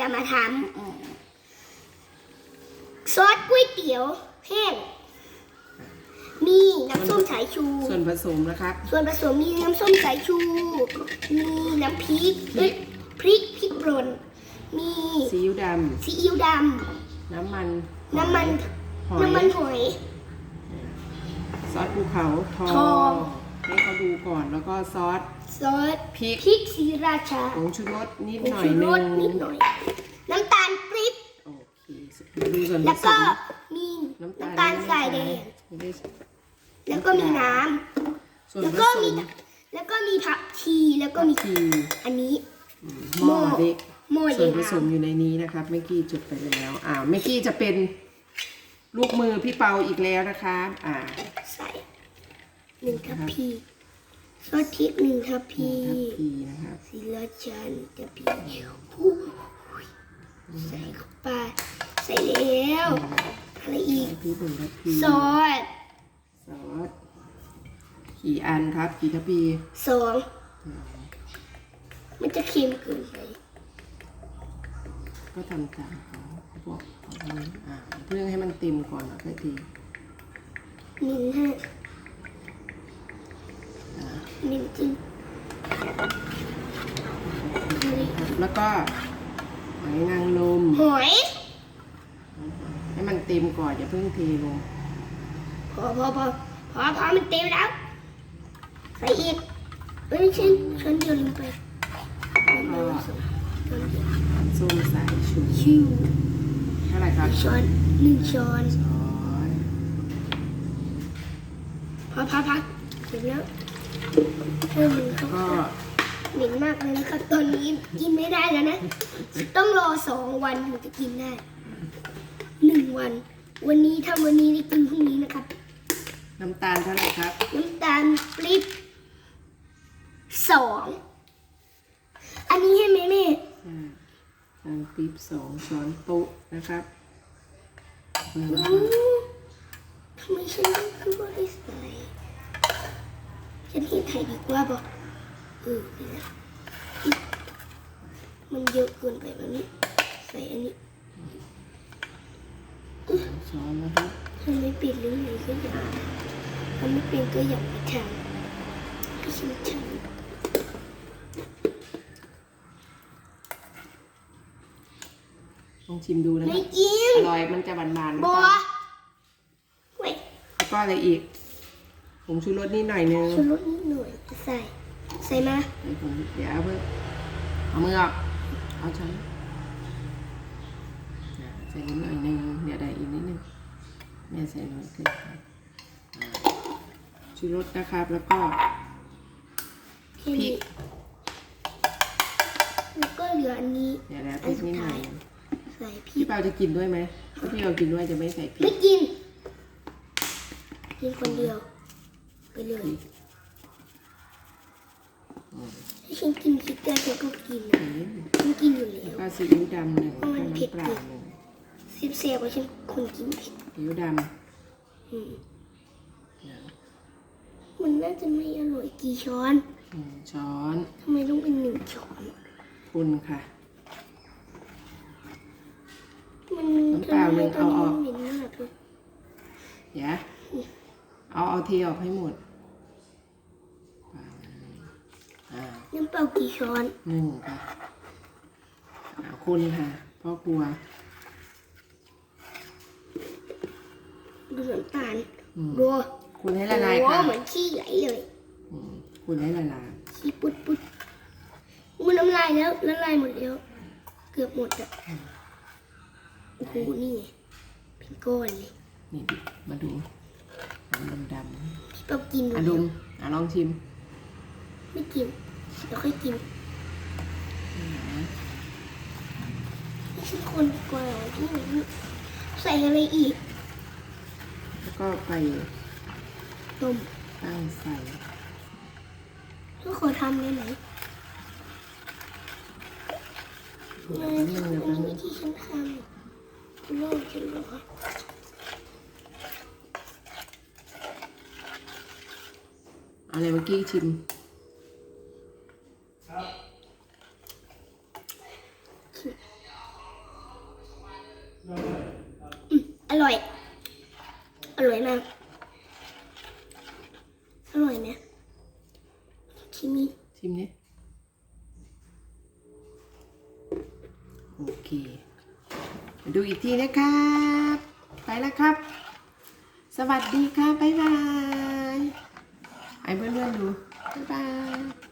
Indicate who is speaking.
Speaker 1: จะมาทำอืมซอสก๋วยเตี๋ยวแห้ง มีน้ำส้มสายชู
Speaker 2: ส่วนผสมนะครับ
Speaker 1: ส่วนผสมมีน้ำส้มสายชู มีน้ำพริกเอ้ยพริกพริกป่นมี
Speaker 2: ซีอิ๊วด
Speaker 1: ซีอิ๊วดำ
Speaker 2: น้ำมันำ
Speaker 1: น้ำมัน
Speaker 2: หอย
Speaker 1: น้ำมันหอย
Speaker 2: ซอสภูเขาทอ
Speaker 1: ทอง
Speaker 2: ให้เขาดูก่อนแล้วก็ซอส
Speaker 1: ซอส
Speaker 2: พริก
Speaker 1: พริกศรีราชา
Speaker 2: ผงชูรสนิด
Speaker 1: ผง
Speaker 2: หน่อย
Speaker 1: ชู
Speaker 2: ห
Speaker 1: ร
Speaker 2: นึ
Speaker 1: ส
Speaker 2: ง
Speaker 1: นิดหน่อย น้ำตาลปริ๊บ
Speaker 2: โอเคดูส่วนผ
Speaker 1: แล้ว
Speaker 2: ส
Speaker 1: ก็
Speaker 2: ม
Speaker 1: มี
Speaker 2: น้ำตาล
Speaker 1: น้ำตาลทรายแดง
Speaker 2: ไม่ได้
Speaker 1: แล้วก็มีน้
Speaker 2: ส่วำน
Speaker 1: แล้ว
Speaker 2: ผ
Speaker 1: ก็
Speaker 2: ส
Speaker 1: มี
Speaker 2: ม
Speaker 1: แล้วก็มีผักชีแล้วก็มี
Speaker 2: ที
Speaker 1: อันนี้
Speaker 2: หม้อเล็ก
Speaker 1: หม้อ
Speaker 2: ส่วนผ
Speaker 1: เย็น
Speaker 2: สมอยู่ในนี้นะครับเมื่อกี้จุดไปแล้วอ่าเมื่อกี้จะเป็นลูกมือพี่เปาอีกแล้วนะคะ อ่า
Speaker 1: ใส่ หนึ่งทัพพีซอสพริกหนึ่งทัพพี
Speaker 2: ทัพพีนะครับ
Speaker 1: ศิลาชันทัพพีอู้ยใส่เข้าไปใส่แล้วอะไรอีก
Speaker 2: พี่บุญทัพพี
Speaker 1: ซอส
Speaker 2: ซอสกี่อันครับกี่ทัพพี
Speaker 1: สองมันจะเค็มเกินไป
Speaker 2: ก็ทำตามเขาเขาบอกเขาทำอ่าเพื่อให้มันเต็มก่อนแล้วค่อยที
Speaker 1: หนึ่งห้าห นึ่งจริง
Speaker 2: แล้วก็หอยนางรม
Speaker 1: หอย
Speaker 2: ให้มันเต็มก่อนอย่าเพิ่งเทลง
Speaker 1: พอพอพอพอพอมันเต็มแล้วใส่อีกเอ้ยฉันฉันเดียวลืมไปช้อนเดียว
Speaker 2: ส้มสายชู
Speaker 1: ชิว
Speaker 2: เท่าไหร่ครับ
Speaker 1: ช้อนหนึ่งช้อน
Speaker 2: ช้อน
Speaker 1: พอพอพักเสร็จแล้ว เออมันเขา
Speaker 2: ก็
Speaker 1: เหม็นมากเลยนะครับตอนนี้กินไม่ได้แล้วนะ ต้องรอสองวันถึงจะกินได้หนึ่งวัน วันนี้ถ้าวันนี้ได้กินพรุ่งนี้นะครับ
Speaker 2: น้ำตาลเท่าไหร่ครับ
Speaker 1: น้ำตาลปริ๊บสองอันนี้ให้แม่แม่
Speaker 2: อ่าน้ำปี๊บสองช้อนโต๊ะนะครับเพิ่ม
Speaker 1: อู้
Speaker 2: มา
Speaker 1: ทำไมฉันคือว่าได้ใส่ ฉันเห็นไทยดีกว่าบอกเออนี่นะมันเยอะเกินไปแบบนี้ ใส่อันนี้
Speaker 2: ช้อนนะครับ
Speaker 1: ทำไม่เป็นหรือไงก็อย่าทำไม่เป็นก็อย่ามาทำให้ฉันท
Speaker 2: ลองชิมดูำนะค
Speaker 1: ไม่
Speaker 2: รับ
Speaker 1: กิน
Speaker 2: อร่อยมันจะหวานๆ
Speaker 1: บ
Speaker 2: นะ
Speaker 1: อ
Speaker 2: ครับ
Speaker 1: เว้ย
Speaker 2: แล้วก็อะไรอีก ผงชูรสนิดหน่อยนึง
Speaker 1: ชูรสนิดหน่อยใส่ ใส่มา
Speaker 2: เดี๋ยวผมเดี๋ยวเอาเพิ่มเอามือออกเอาช้อนอ่าใส่นิดหน่อยนึงเดี๋ยวได้อีกนิดนึงแม่ใส่น้อยเกินไปอ่าชูรสนะครับแล้วก็
Speaker 1: แค่
Speaker 2: พริ
Speaker 1: นี้
Speaker 2: ก
Speaker 1: แล้วก็เหลืออันนี้
Speaker 2: เดี๋ยวแล้วพริกนิดหน่อย
Speaker 1: ใส่พริ
Speaker 2: พี่
Speaker 1: ก
Speaker 2: เปาจะกินด้วยไหมถ้าพี่เอากินด้วยจะไม่ใส่พริ
Speaker 1: ไม่
Speaker 2: ก
Speaker 1: กินกินคนเดียว ไปเลย
Speaker 2: พริก
Speaker 1: ถ้าฉันกินพริกได้ฉันก็กินนะ
Speaker 2: อืม
Speaker 1: ฉันกินอยู่แล้
Speaker 2: แล้ว
Speaker 1: ว
Speaker 2: ก็ซีอิ๊วดำหนึ่ง
Speaker 1: เพราะมันเผ็ด
Speaker 2: น้ำปลาหนึ่ง
Speaker 1: เสียบเสียบว่าฉันคนกินเผ็ด
Speaker 2: ซีอิ๊วด
Speaker 1: อืมำมันน่าจะไม่อร่อยกี่ช้อน
Speaker 2: หนึ่งช้อน
Speaker 1: ทำไมต้องเป็นหนึ่งช้อน
Speaker 2: คุณค่ะ
Speaker 1: มัน
Speaker 2: น้ำเปล่าหนึ่ง
Speaker 1: ทำไมต
Speaker 2: เอาออก
Speaker 1: นนี้มันเหม็นมากเลย
Speaker 2: เดี๋ยวเอาเอาเทออกให้หมดอ่า
Speaker 1: น้ำ เปล่ากี่ช้อน
Speaker 2: หนึ่งค่ะอ่าคุณค่ะพ่อครัว
Speaker 1: ดูน้ำตาล
Speaker 2: อืม
Speaker 1: ดู
Speaker 2: คุณให้ละลาย
Speaker 1: โอ้
Speaker 2: ค่ะ
Speaker 1: เหมือนขี้ไหลเลย
Speaker 2: อืมคุณให้ละลาย
Speaker 1: ขี้ปุดปุดมันน้ำลายแล้วละลายหมดแล้ว เกือบหมดอะโอ้โหนี่ไงเป็นก้อนเลย
Speaker 2: นี่ดิมาดูน้ำดำ
Speaker 1: พี่เปากิน
Speaker 2: ๆ
Speaker 1: ดู
Speaker 2: อะดมอะลองชิม
Speaker 1: ไม่กิน เดี๋ยวค่อยกินไม่ใช่คนดีกว่าที่ใส่อะไรอีก
Speaker 2: แล้วก็ไป
Speaker 1: ต้ม
Speaker 2: ตั้งไฟ
Speaker 1: ทุกคนทำได้ไหม
Speaker 2: เดี๋
Speaker 1: ไม่
Speaker 2: ยว
Speaker 1: ใช่
Speaker 2: นิดนึง
Speaker 1: อั
Speaker 2: เดี๋ยวนแป๊บนึ
Speaker 1: นี้
Speaker 2: ง
Speaker 1: ที่ฉันทำโลกฉันเหรอ
Speaker 2: อะไรเมื่อกี้ชิม
Speaker 1: อร่อย อร่อยมาก อร่อยไหมชิมนี่
Speaker 2: ชิมนี่โอเค ดูอีกทีนะครับ ไปแล้วครับ สวัสดีครับ๊ายบาย ไอ้เพื่อนๆดู บ๊ายบาย